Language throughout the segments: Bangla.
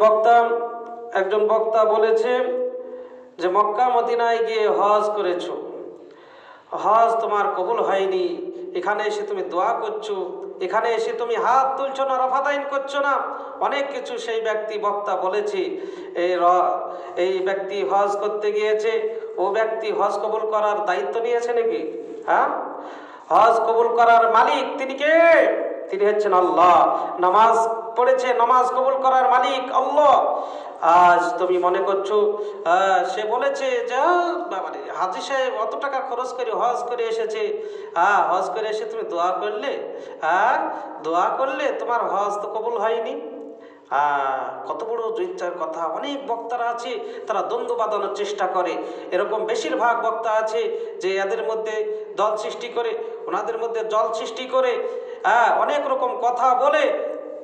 বক্তা, একজন বক্তা বলেছে যে, মক্কা মদিনায় গিয়ে হজ করেছ। হজ তোমার কবুল হয়নি। এখানে এসে তুমি দোয়া করছ। এখানে এসে তুমি হাত তুলছো না রফাদাইন করছ না। অনেক কিছু সেই ব্যক্তি বক্তা বলেছে। এই এই ব্যক্তি হজ করতে গিয়েছে। ও ব্যক্তি হজ কবুল করার দায়িত্ব নিয়েছে নাকি? হ্যাঁ? হজ কবুল করার মালিক তিনি কে? তিনি হচ্ছেন আল্লাহ। নামাজ পড়েছে, নামাজ কবুল করার মালিক আল্লাহ। আজ তুমি মনে করছ সে বলেছে যে বাবারে হাজি সাহেব অত টাকা খরচ করে হজ করে এসেছে। হ্যাঁ হজ করে এসে তুমি দোয়া করলে হ্যাঁ দোয়া করলে তোমার হজ তো কবুল হয়নি। কত বড় জৈচার কথা। অনেক বক্তারা আছে, তারা দ্বন্দ্ব বাঁধানোর চেষ্টা করে। এরকম বেশিরভাগ বক্তা আছে যে এদের মধ্যে দল সৃষ্টি করে, ওনাদের মধ্যে জল সৃষ্টি করে অনেক রকম কথা বলে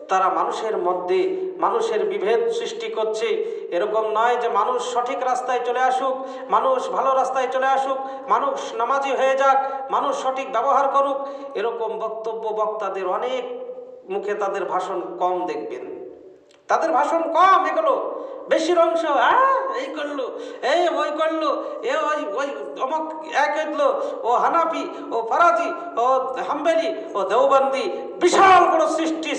তারা মানুষের মধ্যে মানুষের বিভেদ সৃষ্টি করছে। এরকম নয় যে মানুষ সঠিক রাস্তায় চলে আসুক, মানুষ ভালো রাস্তায় চলে আসুক, মানুষ নামাজি হয়ে যাক, মানুষ সঠিক ব্যবহার করুক। এরকম বক্তব্য বক্তাদের অনেক মুখে তাদের ভাষণ কম দেখবেন। তাদের ভাষণ কম, এগুলো বেশির অংশ হ্যাঁ এই করল এই ওই করল, এ, ওই ওই, অমক, এক এগলো, ও হানাফি, ও ফরাজি, ও হাম্বেলি, ও দেওবন্দি, বিশাল বড় সৃষ্টি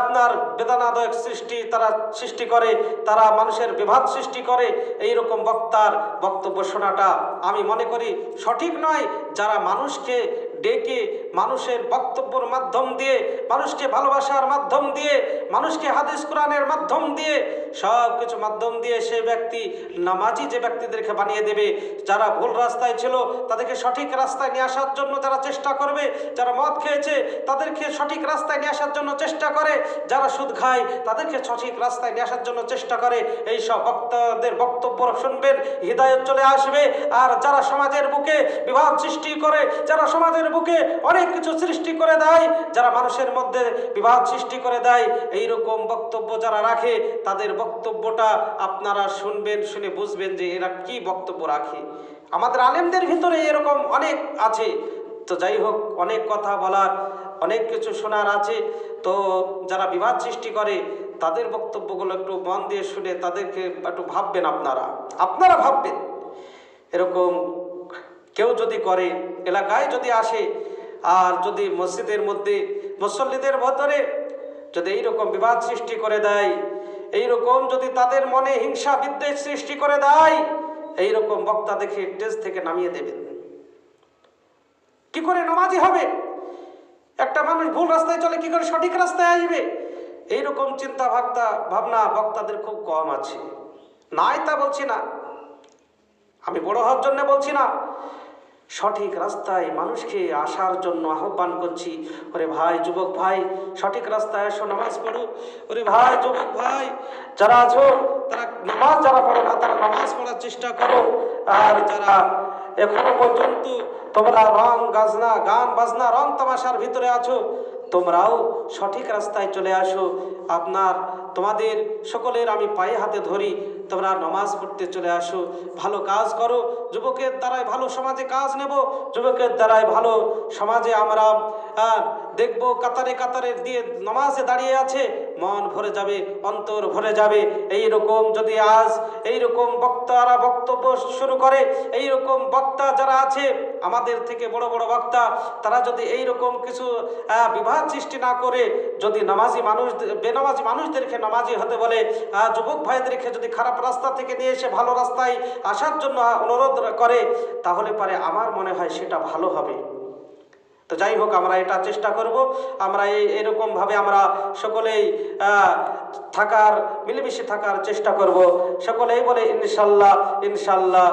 আপনার বেদনাদায়ক সৃষ্টি তারা সৃষ্টি করে, তারা মানুষের বিভাদ সৃষ্টি করে এই রকম বক্তার বক্তব্য শোনাটা আমি মনে করি সঠিক নয়। যারা মানুষকে ডেকে মানুষের বক্তব্যর মাধ্যম দিয়ে, মানুষকে ভালোবাসার মাধ্যম দিয়ে, মানুষকে হাদিস কোরআনের মাধ্যম দিয়ে সব কিছু মাধ্যম দিয়ে সে ব্যক্তি নামাজি যে ব্যক্তিদেরকে বানিয়ে দেবে, যারা ভুল রাস্তায় ছিল তাদেরকে সঠিক রাস্তায় নিয়ে আসার জন্য যারা চেষ্টা করবে, যারা মদ খেয়েছে তাদেরকে সঠিক রাস্তায় নিয়ে আসার জন্য চেষ্টা করে, যারা সুদ খায় তাদেরকে সঠিক রাস্তায় নিয়ে আসার জন্য চেষ্টা করে, এই সব বক্তাদের বক্তব্য শুনবেন, হৃদায়ত চলে আসবে। আর যারা সমাজের বুকে বিবাদ সৃষ্টি করে, যারা সমাজের বুকে অনেক কিছু সৃষ্টি করে দেয়, যারা মানুষের মধ্যে বিবাদ সৃষ্টি করে দেয় এই রকম বক্তব্য যারা রাখে, তাদের বক্তব্যটা আপনারা শুনবেন, শুনে বুঝবেন যে এরা কি বক্তব্য রাখে। আমাদের আলেমদের ভিতরে এরকম অনেক আছে। তো যাই হোক, অনেক কথা বলার, অনেক কিছু শোনার আছে। তো যারা বিবাদ সৃষ্টি করে, তাদের বক্তব্যগুলো একটু মন দিয়ে শুনে তাদেরকে একটু ভাববেন আপনারা। আপনারা ভাববেন। এরকম কেউ যদি করে, এলাকায় যদি আসে, আর যদি মসজিদের মধ্যে, মুসল্লিদের ভেতরে যদি এইরকম বিবাদ সৃষ্টি করে দেয়, এইরকম যদি তাদের মনে হিংসা বিদ্বেষ সৃষ্টি করে দেয়, এইরকম বক্তা দেখে স্টেজ থেকে নামিয়ে দেবেন কি করে নামাজি হবে? একটা মানুষ ভুল রাস্তায় চলে, কি করে সঠিক রাস্তায় আসবে? এইরকম চিন্তা ভাবনা ভাবনা বক্তাদের খুব কম আছে। নাই তা বলছি না। আমি বড় হওয়ার জন্য বলছি না। সঠিক রাস্তায় মানুষকে আসার জন্য আহ্বান করছি। ওরে ভাই, যুবক ভাই, সঠিক রাস্তায় এসো, নামাজ পড়ো। ওরে ভাই, যুবক ভাই, যারা আছো, তারা নামাজ যারা পড়ো না, তারা নামাজ পড়ার চেষ্টা করো। আর যারা এখনও পর্যন্ত তোমরা রং গাজনা, গান বাজনা, রং তামাশার ভিতরে আছো, তোমরাও সঠিক রাস্তায় চলে আসো। আপনার, তোমাদের সকলের আমি পায়ে হাতে ধরি। তোমরা নমাজ পড়তে চলে আসো, ভালো কাজ করো, যুবকের দ্বারাই ভালো সমাজে কাজ নেব, যুবকের দ্বারাই ভালো সমাজে আমরা দেখব কাতারে কাতারে দিয়ে নমাজে দাঁড়িয়ে আছে, মন ভরে যাবে, অন্তর ভরে যাবে এই রকম যদি আজ এই রকম বক্তারা বক্তব্য শুরু করে এই রকম বক্তা যারা আছে আমাদের থেকে বড় বড় বক্তা, তারা যদি এই রকম কিছু বিবাদ সৃষ্টি না করে, যদি নামাজি মানুষ, বেনামাজি মানুষদেরকে নামাজি হতে বলে যুবক ভাইদেরকে যদি খারাপ রাস্তা থেকে নিয়ে এসে ভালো রাস্তায় আসার জন্য অনুরোধ করে, তাহলে পারে আমার মনে হয় সেটা ভালো হবে। তো যাই হোক, আমরা এটা চেষ্টা করব। আমরা এই এরকমভাবে আমরা সকলেই থাকার, মিলেমিশে থাকার চেষ্টা করব। সকলেই বলে, ইনশাল্লাহ ইনশাল্লাহ।